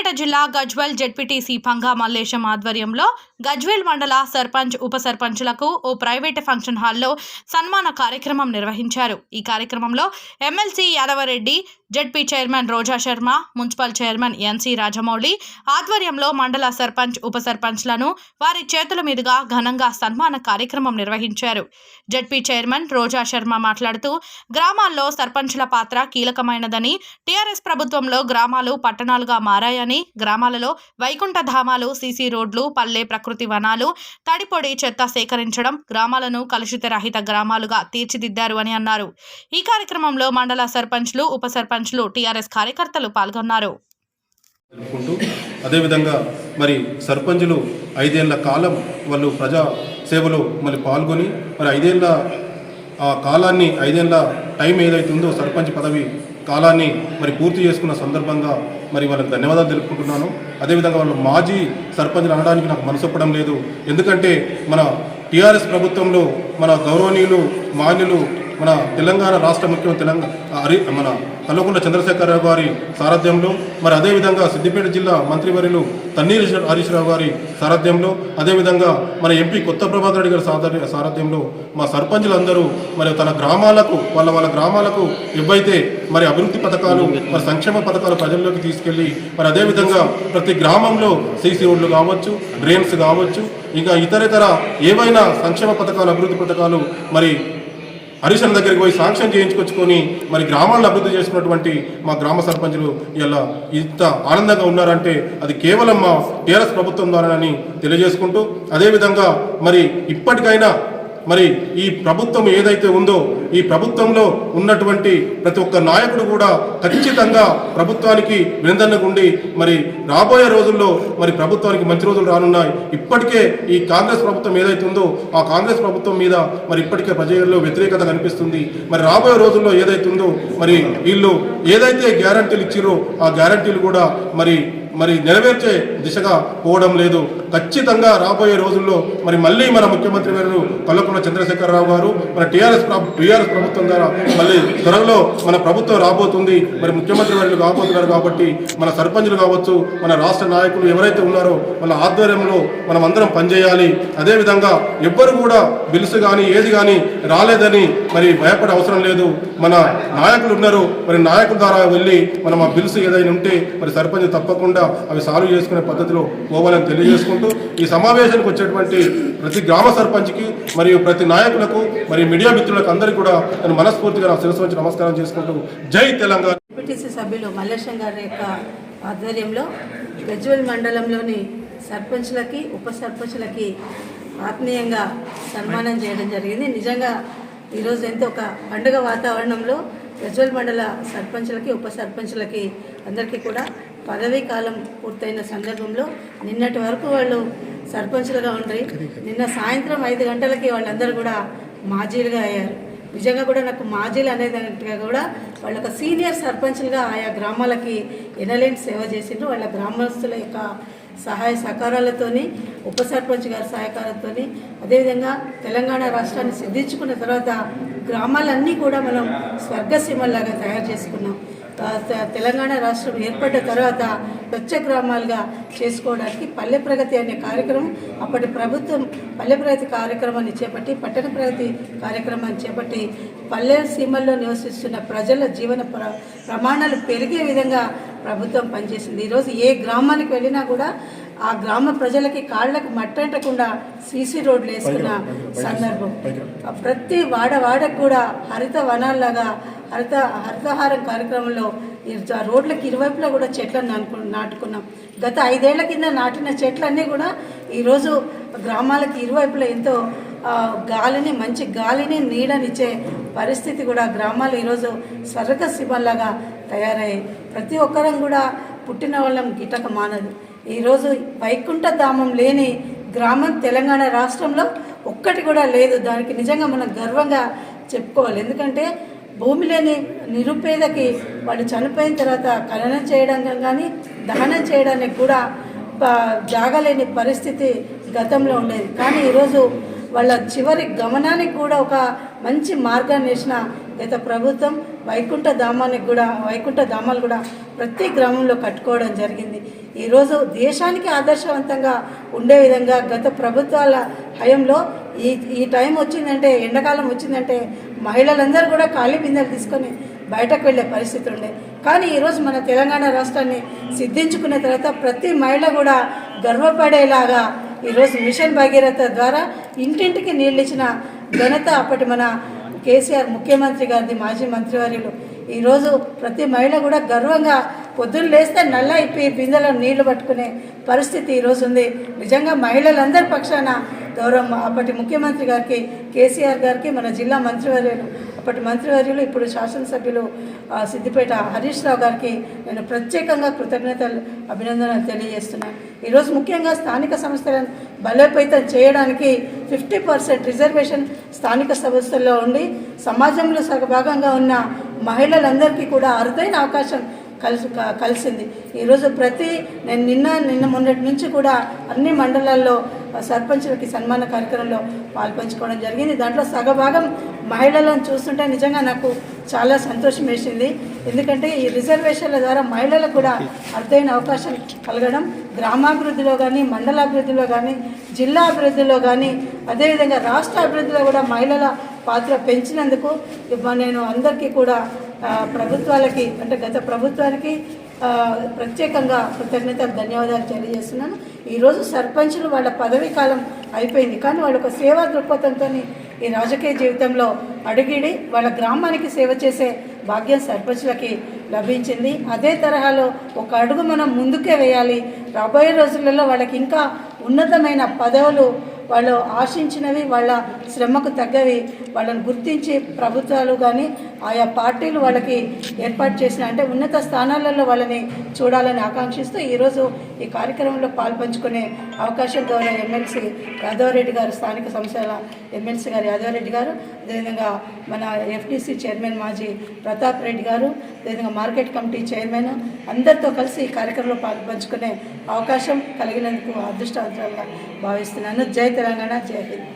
సిద్దిపేట జిల్లా గజ్వెల్ జెడ్పీటీసీ పంగా మల్లేశం ఆధ్వర్యంలో గజ్వెల్ మండల సర్పంచ్ ఉప సర్పంచ్లకు ఓ ప్రైవేట్ ఫంక్షన్ హాల్లో సన్మాన కార్యక్రమం నిర్వహించారు. ఈ కార్యక్రమంలో MLC Yadavareddy ZP chairman Roja Sharma municipal chairman NC Rajamouli ఆధ్వర్యంలో మండల సర్పంచ్ ఉప సర్పంచ్లను వారి చేతుల మీదుగా ఘనంగా సన్మాన కార్యక్రమం నిర్వహించారు. జెడ్పీ చైర్మన్ రోజా శర్మ మాట్లాడుతూ గ్రామాల్లో సర్పంచ్ల పాత్ర కీలకమైనదని టీఆర్ఎస్ ప్రభుత్వంలో గ్రామాలు పట్టణాలుగా మారాయని గ్రామాలలో వైకుంఠ ధామాలు సీసీ రోడ్లు పల్లె ప్రకృతి వనాలు తడిపొడి చెత్త సేకరించడం గ్రామాలను కలుషిత రహిత గ్రామాలుగా తీర్చిదిద్దారు అని అన్నారు. ఈ కార్యక్రమంలో మండల సర్పంచ్లు ఉప సర్పంచ్లు టీఆర్ఎస్ కార్యకర్తలు పాల్గొన్నారు. అదేవిధంగా మరి సర్పంచులు ఐదేళ్ళ కాలం వాళ్ళు ప్రజా సేవలో మరి పాల్గొని మరి ఐదేళ్ళ ఆ కాలాన్ని ఐదేళ్ళ టైం ఏదైతే ఉందో సర్పంచ్ పదవి కాలాన్ని మరి పూర్తి చేసుకున్న సందర్భంగా మరి వాళ్ళకి ధన్యవాదాలు తెలుపుకుంటున్నాను. అదేవిధంగా వాళ్ళు మాజీ సర్పంచ్లు అనడానికి నాకు మనసొప్పడం లేదు. ఎందుకంటే మన టీఆర్ఎస్ ప్రభుత్వంలో మన గౌరవనీయులు మాన్యులు మన తెలంగాణ రాష్ట్ర ముఖ్యం తెలంగాణ మన కల్వకుంట్ల చంద్రశేఖరరావు గారి సారథ్యంలో మరి అదేవిధంగా సిద్దిపేట జిల్లా మంత్రివర్యులు తన్నీరు హరీష్ రావు గారి సారథ్యంలో అదేవిధంగా మన ఎంపీ కొత్త ప్రభాకర్ రెడ్డి గారి సారథ్య సారథ్యంలో మా సర్పంచులందరూ మరి తన గ్రామాలకు వాళ్ళ వాళ్ళ గ్రామాలకు ఏవైతే మరి అభివృద్ధి పథకాలు మరి సంక్షేమ పథకాలు ప్రజల్లోకి తీసుకెళ్ళి మరి అదేవిధంగా ప్రతి గ్రామంలో సీసీ రోడ్లు కావచ్చు డ్రైన్స్ కావచ్చు ఇంకా ఇతరేతర ఏవైనా సంక్షేమ పథకాలు అభివృద్ధి పథకాలు మరి హరీశన్ దగ్గరికి పోయి సాంక్షన్ చేయించుకొచ్చుకొని మరి గ్రామాలను అభివృద్ధి చేసుకున్నటువంటి మా గ్రామ సర్పంచులు ఇలా ఇంత ఆనందంగా ఉన్నారంటే అది కేవలం మా టీఆర్ఎస్ ప్రభుత్వం ద్వారానని తెలియజేసుకుంటూ అదేవిధంగా మరి ఇప్పటికైనా మరి ఈ ప్రభుత్వం ఏదైతే ఉందో ఈ ప్రభుత్వంలో ఉన్నటువంటి ప్రతి ఒక్క నాయకుడు కూడా ఖచ్చితంగా ప్రభుత్వానికి వెందన్నగుండి మరి రాబోయే రోజుల్లో మరి ప్రభుత్వానికి మంచి రోజులు రానున్నాయి. ఇప్పటికే ఈ కాంగ్రెస్ ప్రభుత్వం ఏదైతే ఉందో ఆ కాంగ్రెస్ ప్రభుత్వం మీద మరి ఇప్పటికే ప్రజల్లో వ్యతిరేకత కనిపిస్తుంది. మరి రాబోయే రోజుల్లో ఏదైతే ఉందో మరి వీళ్ళు ఏదైతే గ్యారంటీలు ఇచ్చిరో ఆ గ్యారంటీలు కూడా మరి మరి నెరవేర్చే దిశగా పోవడం లేదు. ఖచ్చితంగా రాబోయే రోజుల్లో మరి మళ్ళీ మన ముఖ్యమంత్రి గారు కల్లకుంట్ల చంద్రశేఖరరావు గారు మన టీఆర్ఎస్ టీఆర్ఎస్ ప్రభుత్వం ద్వారా మళ్ళీ త్వరలో మన ప్రభుత్వం రాబోతుంది. మరి ముఖ్యమంత్రి వారు రాబోతున్నారు కాబట్టి మన సర్పంచులు కావచ్చు మన రాష్ట్ర నాయకులు ఎవరైతే ఉన్నారో వాళ్ళ ఆధ్వర్యంలో మనం అందరం పనిచేయాలి. అదేవిధంగా ఎవ్వరు కూడా బిల్స్ కానీ ఏది కానీ రాలేదని మరి భయపడే అవసరం లేదు. మన నాయకులు ఉన్నారు. మరి నాయకుల ద్వారా వెళ్ళి మనం ఆ బిల్స్ ఏదైనా ఉంటే మరి సర్పంచ్ తప్పకుండా అవి సాల్వ్ చేసుకునే పద్ధతిలో పోవాలని తెలియజేసుకుంటూ ఈ సమావేశానికి వచ్చేటువంటి ప్రతి గ్రామ సర్పంచ్కి మరియు ప్రతి నాయకులకు మరియు మీడియా మిత్రులకు అందరికీ కూడా నేను మనస్ఫూర్తిగా నా శిరస్సు వచ్చి నమస్కారం చేసుకుంటూ జై తెలంగాణ. ఎంపీటీసీ సభ్యులు మల్లేశం గారి యొక్క ఆధ్వర్యంలో గజ్వల్ మండలంలోని సర్పంచ్లకి ఉప సర్పంచ్లకి ఆత్మీయంగా సన్మానం చేయడం జరిగింది. నిజంగా ఈరోజు ఎంతో ఒక పండుగ వాతావరణంలో గజ్వల్ మండల సర్పంచ్లకి ఉప సర్పంచ్లకి అందరికీ కూడా పదవీ కాలం పూర్తయిన సందర్భంలో నిన్నటి వరకు వాళ్ళు సర్పంచ్లుగా ఉండ్రి నిన్న సాయంత్రం ఐదు గంటలకి వాళ్ళందరూ కూడా మాజీలుగా అయ్యారు. నిజంగా కూడా నాకు మాజీలు అనేదానిగా కూడా వాళ్ళ ఒక సీనియర్ సర్పంచ్లుగా ఆయా గ్రామాలకి ఎనలేని సేవ చేసిండ్రు. వాళ్ళ గ్రామస్తుల యొక్క సహాయ సహకారాలతోని ఉప సర్పంచ్ గారి సహకారాలతోని అదేవిధంగా తెలంగాణ రాష్ట్రాన్ని సిద్ధించుకున్న తర్వాత గ్రామాలన్నీ కూడా మనం స్వర్గసీమల్లాగా తయారు చేసుకున్నాం. తె- తెలంగాణ రాష్ట్రం ఏర్పడ్డ తర్వాత స్వచ్ఛ గ్రామాలుగా చేసుకోవడానికి పల్లె ప్రగతి అనే కార్యక్రమం అప్పటి ప్రభుత్వం పల్లె ప్రగతి కార్యక్రమాన్ని చేపట్టి పట్టణ ప్రగతి కార్యక్రమాన్ని చేపట్టి పల్లె సీమల్లో నివసిస్తున్న ప్రజల జీవన ప్ర ప్రమాణాలు పెరిగే విధంగా ప్రభుత్వం పనిచేసింది. ఈరోజు ఏ గ్రామానికి వెళ్ళినా కూడా ఆ గ్రామ ప్రజలకి కాళ్ళకు మట్టంటకుండా సీసీ రోడ్లు వేసుకున్న సందర్భం. ప్రతి వాడ వాడకు కూడా హరిత వనాల్లాగా హరిత హరితహారం కార్యక్రమంలో రోడ్లకి ఇరువైపులా కూడా చెట్లను నాటుకు నాటుకున్నాం. గత ఐదేళ్ళ కింద నాటిన చెట్లన్నీ కూడా ఈరోజు గ్రామాలకి ఇరువైపులా ఎంతో గాలిని మంచి గాలిని నీడనిచ్చే పరిస్థితి కూడా గ్రామాలు ఈరోజు స్వర్గ శివల్లాగా తయారయ్యాయి. ప్రతి ఒక్కరం కూడా పుట్టిన వాళ్ళం గిటక మానదు. ఈరోజు వైకుంఠ ధామం లేని గ్రామం తెలంగాణ రాష్ట్రంలో ఒక్కటి కూడా లేదు. దానికి నిజంగా మనం గర్వంగా చెప్పుకోవాలి. ఎందుకంటే భూమి లేని నిరుపేదకి వాళ్ళు చనిపోయిన తర్వాత ఖననం చేయడం కానీ దహనం చేయడానికి కూడా జాగలేని పరిస్థితి గతంలో ఉండేది. కానీ ఈరోజు వాళ్ళ చివరి గమనానికి కూడా ఒక మంచి మార్గాన్ని వేసిన గత ప్రభుత్వం వైకుంఠ ధామానికి కూడా వైకుంఠ ధామాలు కూడా ప్రతి గ్రామంలో కట్టుకోవడం జరిగింది. ఈరోజు దేశానికి ఆదర్శవంతంగా ఉండే విధంగా గత ప్రభుత్వాల హయంలో ఈ ఈ టైం వచ్చిందంటే ఎండాకాలం వచ్చిందంటే మహిళలందరూ కూడా ఖాళీ బిందెలు తీసుకొని బయటకు వెళ్ళే పరిస్థితి ఉండే. కానీ ఈరోజు మన తెలంగాణ రాష్ట్రాన్ని సిద్ధించుకున్న తర్వాత ప్రతి మహిళ కూడా గర్వపడేలాగా ఈరోజు మిషన్ భగీరథ ద్వారా ఇంటింటికి నీళ్ళు ఇచ్చిన ఘనత అప్పటి మన కేసీఆర్ ముఖ్యమంత్రి గారిది మాజీ మంత్రివర్యులు. ఈరోజు ప్రతి మహిళ కూడా గర్వంగా పొద్దున్న లేస్తే నల్ల ఇప్పి బిందెలను నీళ్ళు పట్టుకునే పరిస్థితి ఈరోజు ఉంది. నిజంగా మహిళలందరి పక్షాన గౌరవం అప్పటి ముఖ్యమంత్రి గారికి కేసీఆర్ గారికి మన జిల్లా మంత్రివర్యులు. అప్పటి మంత్రివర్యులు ఇప్పుడు శాసనసభ్యులు సిద్దిపేట హరీష్ రావు గారికి నేను ప్రత్యేకంగా కృతజ్ఞతలు అభినందనలు తెలియజేస్తున్నాను ఈరోజు ముఖ్యంగా స్థానిక సంస్థలను బలోపేతం చేయడానికి ఫిఫ్టీ పర్సెంట్ రిజర్వేషన్ స్థానిక సంస్థల్లో ఉండి సమాజంలో సగభాగంగా ఉన్న మహిళలందరికీ కూడా అరుదైన అవకాశం కలిసి కలిసింది. ఈరోజు ప్రతి నేను నిన్న నిన్న మొన్నటి నుంచి కూడా అన్ని మండలాల్లో సర్పంచులకి సన్మాన కార్యక్రమంలో పాల్పంచుకోవడం జరిగింది. దాంట్లో సగభాగం మహిళలను చూస్తుంటే నిజంగా నాకు చాలా సంతోషం వేసింది. ఎందుకంటే ఈ రిజర్వేషన్ల ద్వారా మహిళలకు కూడా అర్థమైన అవకాశం కలగడం గ్రామాభివృద్ధిలో కానీ మండలాభివృద్ధిలో కానీ జిల్లా అభివృద్ధిలో కానీ అదేవిధంగా రాష్ట్ర అభివృద్ధిలో కూడా మహిళల పాత్ర పెంచినందుకు నేను అందరికీ కూడా ప్రభుత్వాలకి అంటే గత ప్రభుత్వానికి ప్రత్యేకంగా కృతజ్ఞత ధన్యవాదాలు తెలియజేస్తున్నాను. ఈరోజు సర్పంచులు వాళ్ళ పదవీ కాలం అయిపోయింది. కానీ వాళ్ళు ఒక సేవా దృక్పథంతో ఈ రాజకీయ జీవితంలో అడుగిడి వాళ్ళ గ్రామానికి సేవ చేసే భాగ్యం సర్పంచులకి లభించింది. అదే తరహాలో ఒక అడుగు మనం ముందుకే వేయాలి. రాబోయే రోజులలో వాళ్ళకి ఇంకా ఉన్నతమైన పదవులు వాళ్ళు ఆశించినవి వాళ్ళ శ్రమకు తగ్గవి. వాళ్ళని గుర్తించి ప్రభుత్వాలు కానీ ఆయా పార్టీలు వాళ్ళకి ఏర్పాటు చేసిన అంటే ఉన్నత స్థానాలలో వాళ్ళని చూడాలని ఆకాంక్షిస్తూ ఈరోజు ఈ కార్యక్రమంలో పాల్పంచుకునే అవకాశం ద్వారా ఎమ్మెల్సీ యాదవరెడ్డి గారు స్థానిక సంస్థల ఎమ్మెల్సీ గారు యాదవరెడ్డి గారు అదేవిధంగా మన ఎఫ్టీసీ చైర్మన్ మాజీ ప్రతాప్ రెడ్డి గారు అదేవిధంగా మార్కెట్ కమిటీ చైర్మన్ అందరితో కలిసి ఈ కార్యక్రమంలో పాల్పంచుకునే అవకాశం కలిగినందుకు అదృష్టవంతంగా భావిస్తున్నాను. జై తెలంగాణ జై హింద్.